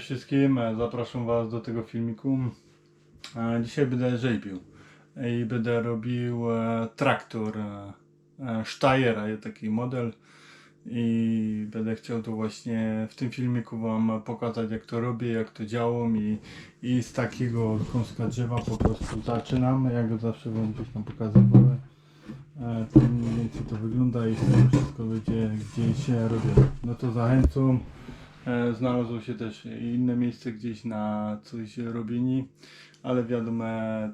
Cześć wszystkim, e, zapraszam Was do tego filmiku. E, Dzisiaj będę rzeźbił i będę robił e, traktor Steyera, taki model i będę chciał to właśnie w tym filmiku Wam pokazać jak to robię, jak to działam i, i z takiego kąska drzewa po prostu zaczynam, jak zawsze Wam gdzieś tam pokazywałem. To mniej więcej to wygląda i wszystko będzie gdzieś robione. No to zachęcam. E, Znalazło się też inne miejsce gdzieś na coś robieni, ale wiadomo,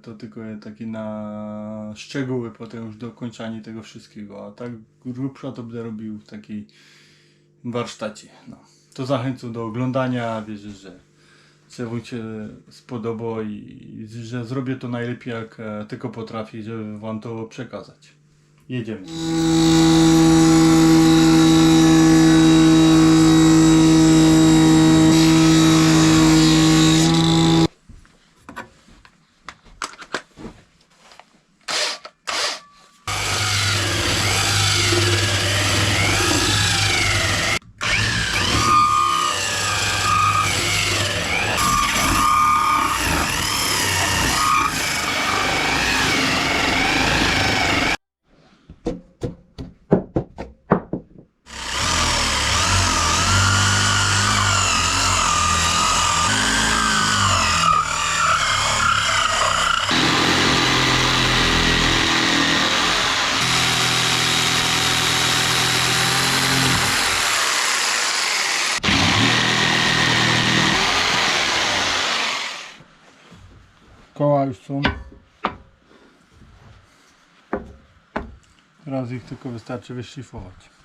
to tylko takie na szczegóły, potem już dokończanie tego wszystkiego, a tak grubsza to będę robił w takiej warsztacie. No. To zachęcam do oglądania, wierzę, że że Wam się spodoba i, i że zrobię to najlepiej jak e, tylko potrafię, żeby Wam to przekazać. Jedziemy. Koła już są. Teraz ich tylko wystarczy wyszlifować.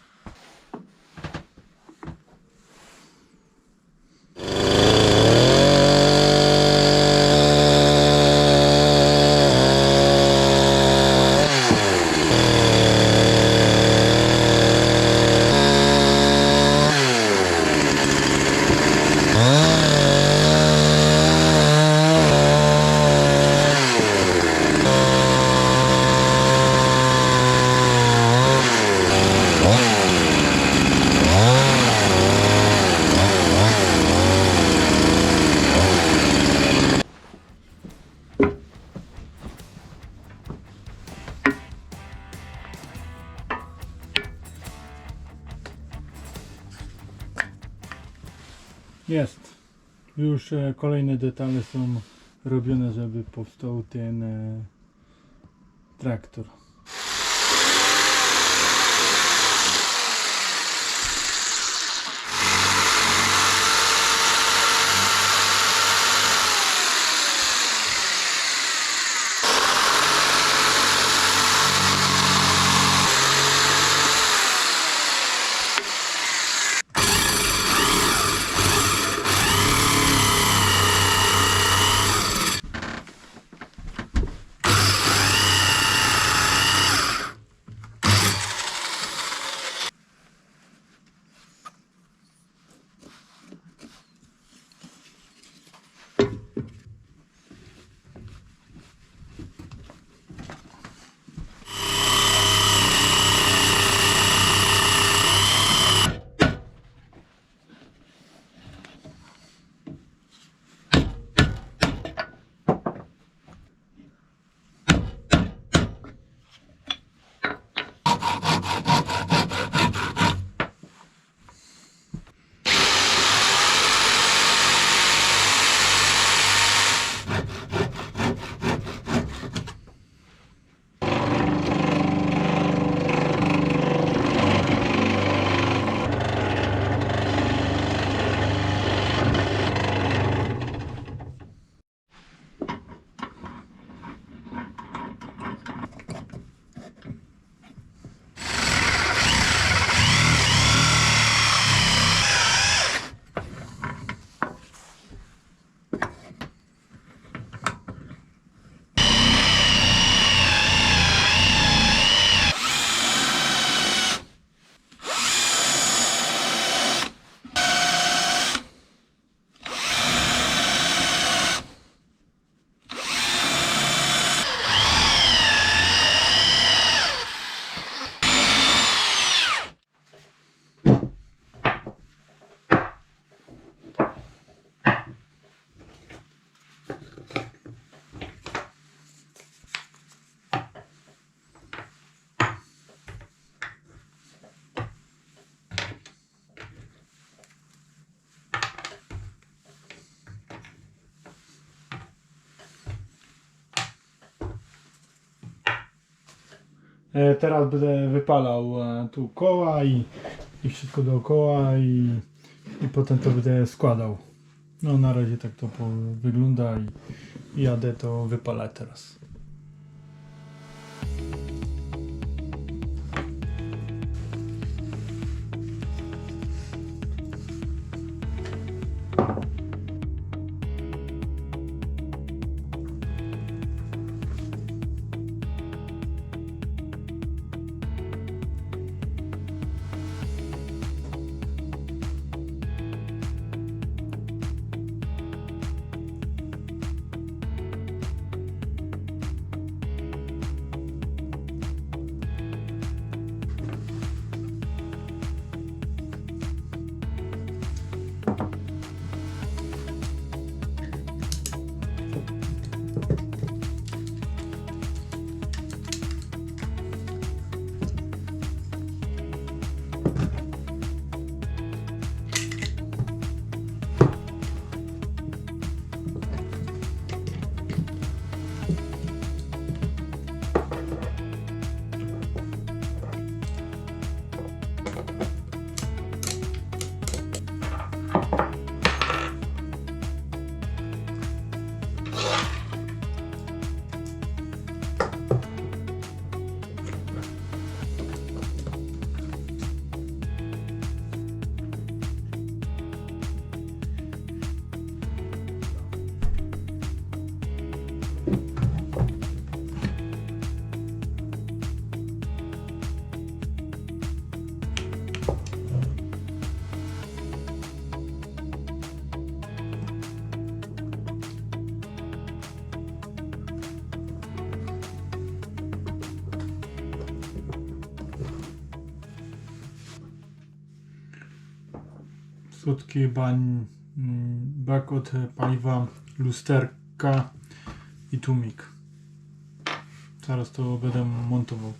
Jest. Już e, kolejne detale są robione, żeby powstał ten e, traktor. Teraz będę wypalał e, tu koła i, i wszystko dookoła i, i potem to będę składał. No na razie tak to wygląda i, i jadę to wypalać teraz. Słodki bań, mm, bak od paliwa, lusterka i tłumik. Zaraz to będę montował.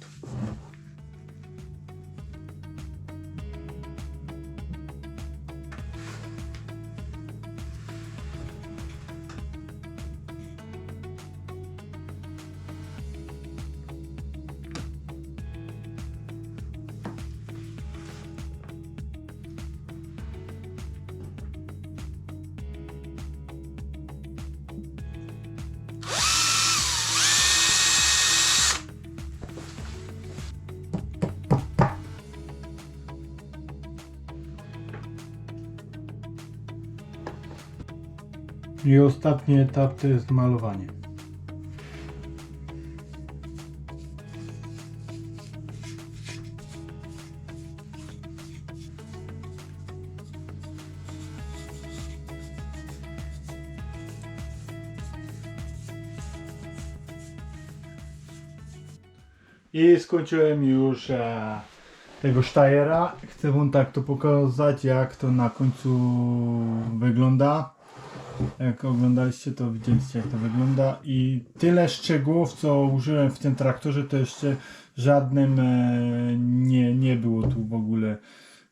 I ostatni etap to jest malowanie. I skończyłem już e, tego Steyera. Chcę wam tak to pokazać, jak to na końcu wygląda. Jak oglądaliście, to widzieliście, jak to wygląda. I tyle szczegółów, co użyłem w tym traktorze, to jeszcze żadnym e, nie, nie było tu w ogóle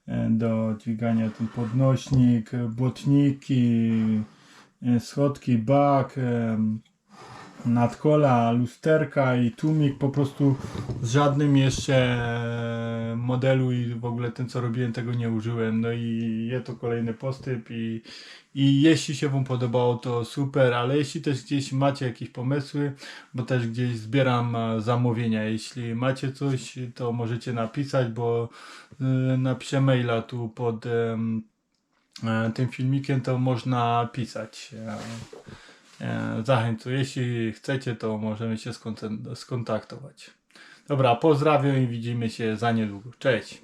e, do dźwigania. Ten podnośnik, błotniki, e, schodki, bak, nadkola, lusterka i tłumik po prostu z żadnym jeszcze e, modelu i w ogóle ten co robiłem tego nie użyłem. No i jest to kolejny postęp i, i jeśli się Wam podobało to super, ale jeśli też gdzieś macie jakieś pomysły, bo też gdzieś zbieram e, zamówienia, jeśli macie coś to możecie napisać, bo e, napiszę maila tu pod tym filmikiem to można pisać. E, zachęcę. Jeśli chcecie, to możemy się skont- skontaktować. Dobra, pozdrawiam i widzimy się za niedługo. Cześć.